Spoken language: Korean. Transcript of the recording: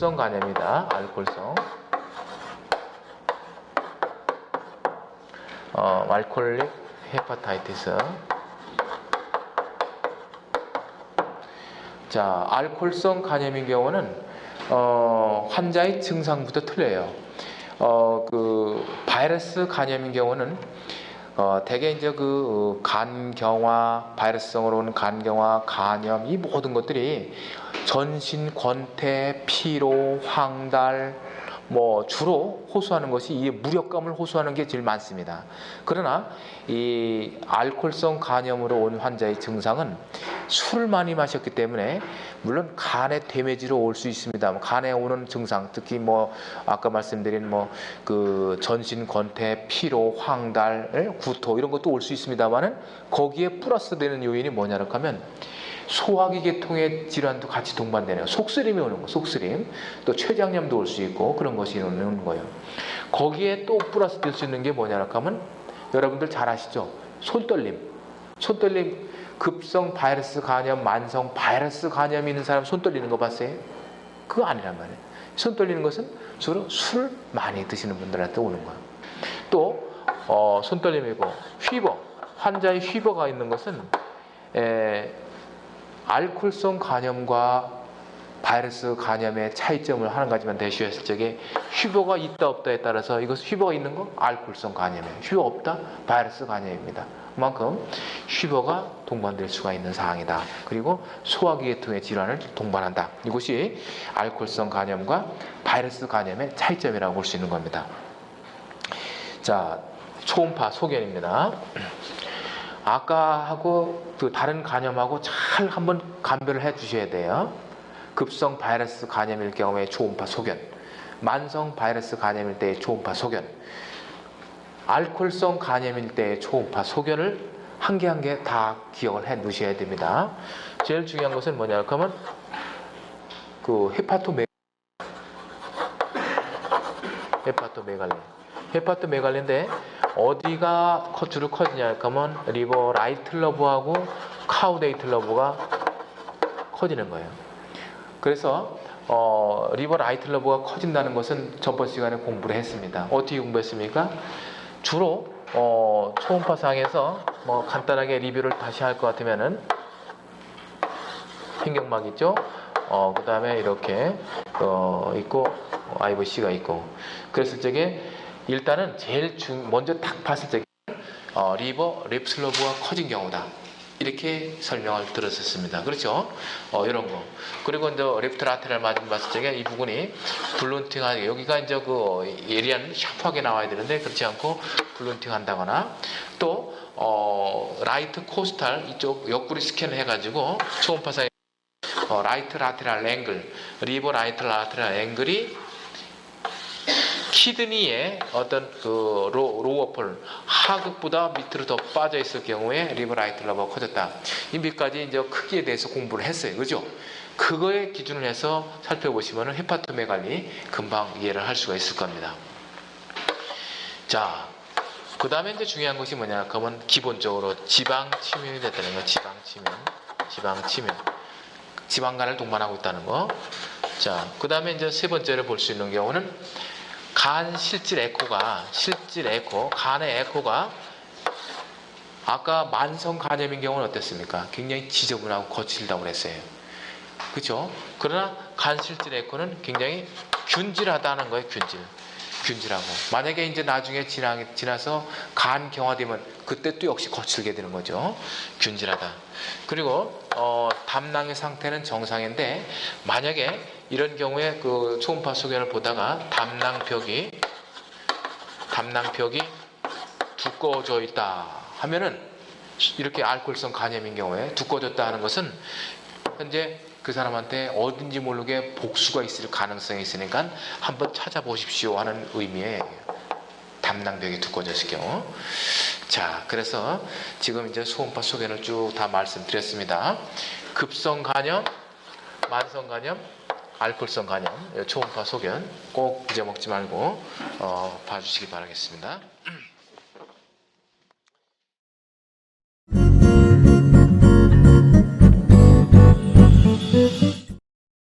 알코올성 간염이다. 알코올성. 어, 알코올릭 헤파타이티스. 자, 알코올성 간염인 경우는 어, 환자의 증상부터 틀려요. 어, 그 바이러스 간염인 경우는 어, 대개 이제 그 간경화, 바이러스성으로 오는 간경화, 간염 이 모든 것들이 전신 권태, 피로, 황달 뭐 주로 호소하는 것이 이 무력감을 호소하는 게 제일 많습니다. 그러나 이 알코올성 간염으로 온 환자의 증상은 술을 많이 마셨기 때문에 물론 간의 데미지로 올 수 있습니다. 간에 오는 증상 특히 뭐 아까 말씀드린 뭐 그 전신 권태, 피로, 황달, 구토 이런 것도 올 수 있습니다만은 거기에 플러스 되는 요인이 뭐냐고 하면 소화기 계통의 질환도 같이 동반되네요. 속쓰림이 오는 거, 속쓰림. 또 췌장염도 올 수 있고 그런 것이 오는 거예요. 거기에 또 플러스 될 수 있는 게 뭐냐고 하면 여러분들 잘 아시죠? 손떨림. 손떨림 급성 바이러스 간염, 만성 바이러스 감염이 있는 사람 손 떨리는 거 봤어요? 그거 아니란 말이에요. 손 떨리는 것은 주로 술 많이 드시는 분들한테 오는 거예요. 또, 어, 손 떨림이고, 휘버. 환자의 휘버가 있는 것은, 에, 알코올성 간염과 바이러스 간염의 차이점을 한 가지만 대시했을 적에 휘버가 있다 없다에 따라서 이것 휘버가 있는 거 알코올성 간염이에요. 휘버 없다 바이러스 간염입니다. 그만큼 휘버가 동반될 수가 있는 사항이다. 그리고 소화기 계통의 질환을 동반한다. 이것이 알코올성 간염과 바이러스 간염의 차이점이라고 볼 수 있는 겁니다. 자, 초음파 소견입니다. 아까하고 그 다른 간염하고 잘 한번 감별을 해 주셔야 돼요. 급성 바이러스 간염일 경우에 초음파 소견, 만성 바이러스 간염일 때의 초음파 소견, 알코올성 간염일 때의 초음파 소견을 한 개 한 개 다 기억을 해 놓으셔야 됩니다. 제일 중요한 것은 뭐냐 하면 그 헤파토메 헤파토메갈리 헤파토메갈리인데 어디가 주로 커지냐 하면 리버 라이틀러브하고 카우데이틀러브가 커지는 거예요. 그래서 어, 리버 라이틀러브가 커진다는 것은 전번 시간에 공부를 했습니다. 어떻게 공부했습니까? 주로 어, 초음파상에서 뭐 간단하게 리뷰를 다시 할 것 같으면은 횡격막 있죠. 어, 그 다음에 이렇게 어, 있고 IVC가 있고 그랬을 적에 일단은 제일 중 먼저 딱 봤을 적에 어, 리버 립슬러브가 커진 경우다. 이렇게 설명을 들었었습니다. 그렇죠? 어, 이런 거. 그리고 이제 레프트 라테랄 맞은 봤을 적에 이 부분이 블룬팅하게 여기가 이제 그 예리한 샤프하게 나와야 되는데 그렇지 않고 블룬팅 한다거나 또 어, 라이트 코스탈 이쪽 옆구리 스캔을 해가지고 초음파상에 어, 라이트 라테랄 앵글, 리버 라이트 라테랄 앵글이 키드니의 어떤 그 로, 로어폴 하극보다 밑으로 더 빠져 있을 경우에 리버라이트 러버가 커졌다. 이 밑까지 이제 크기에 대해서 공부를 했어요. 그죠? 그거에 기준을 해서 살펴보시면 헤파토메갈리 금방 이해를 할 수가 있을 겁니다. 자, 그 다음에 이제 중요한 것이 뭐냐 그러면 기본적으로 지방 침윤이 됐다는 거 지방 침윤, 지방 침윤, 지방간을 동반하고 있다는 거. 자, 그 다음에 이제 세 번째로 볼수 있는 경우는 간 실질 에코가 실질 에코 간의 에코가 아까 만성 간염인 경우는 어땠습니까? 굉장히 지저분하고 거칠다고 그랬어요. 그렇죠? 그러나 간 실질 에코는 굉장히 균질하다는 거예요. 균질. 균질하고 만약에 이제 나중에 지나, 지나서 간 경화되면 그때 또 역시 거칠게 되는 거죠. 균질하다. 그리고 어, 담낭의 상태는 정상인데 만약에 이런 경우에 그 초음파 소견을 보다가 담낭벽이 담낭벽이 두꺼워져 있다 하면은 이렇게 알코올성 간염인 경우에 두꺼워졌다 하는 것은 현재 그 사람한테 어딘지 모르게 복수가 있을 가능성이 있으니까 한번 찾아보십시오 하는 의미의 담낭벽이 두꺼워졌을 경우. 자, 그래서 지금 이제 소음파 소견을 쭉 다 말씀드렸습니다. 급성 간염, 만성 간염, 알코올성 간염, 초음파 소견 꼭 잊어먹지 말고 어, 봐주시기 바라겠습니다.